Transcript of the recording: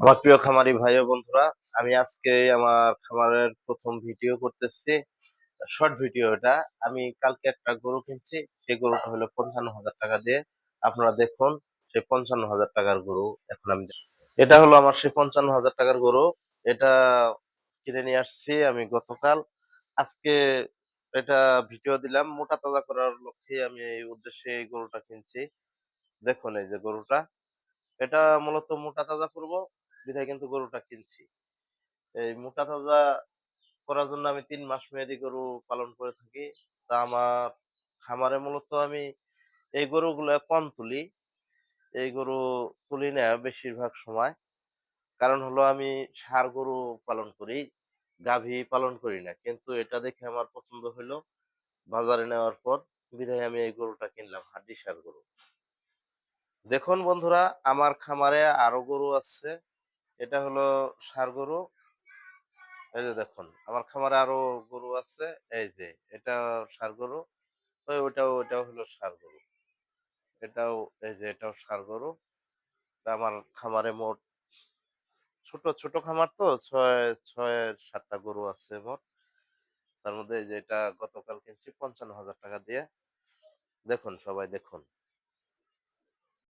আমার প্রিয় খামারি ভাই ও বন্ধুরা, আমি আজকে আমার খামারের প্রথম ভিডিও করতেছি, শর্ট ভিডিও এটা। আমি কালকে একটা গরু কিনছি, সেই গরুটা হলো পঞ্চান্ন হাজার টাকা দিয়ে। আপনারা দেখুন, সেই পঞ্চান্ন হাজার টাকার গরু এখন আমি এটা হলো আমার সেই পঞ্চান্ন হাজার টাকার গরু। এটা কিনে নিয়ে আসছি আমি গতকাল। আজকে এটা ভিডিও দিলাম, মোটা তাজা করার লক্ষ্যে আমি এই উদ্দেশ্যে এই গরুটা কিনছি। দেখুন এই যে গরুটা। এটা মূলত মোটা তাজা করব। বিধায় কিন্তু গরুটা কিনছি। এই মোটা তাজা করার জন্য আমি তিন মাস মেয়াদি গরু পালন করে থাকি। তা আমার, খামারে মূলত আমি এই গরুগুলো কম তুলি। এই গরু তুলি না বেশিরভাগ সময়। কারণ হলো আমি ষাঁড় গরু পালন করি, গাভী পালন করি না। কিন্তু এটা দেখে আমার পছন্দ হলো বাজারে নেওয়ার পর বিধায় আমি এই গরুটা কিনলাম, হাড্ডি সার গরু। দেখুন বন্ধুরা, আমার খামারে আরও গরু আছে। এটা হলো ষাঁড় গরু। এই যে দেখুন, আমার খামারে আরও গরু আছে, এই যে এটা ষাঁড় গরু, ওই ওটাও হলো ষাঁড় গরু। এটাও, এই যে এটাও ষাঁড় গরু। আমার খামারে মোট ছোট ছোট খামার তো, ছয় ছয়, সাতটা গরু আছে মোট। তার মধ্যে এই যে এটা গতকাল কিনছি পঞ্চান্ন হাজার টাকা দিয়ে। দেখুন, সবাই দেখুন।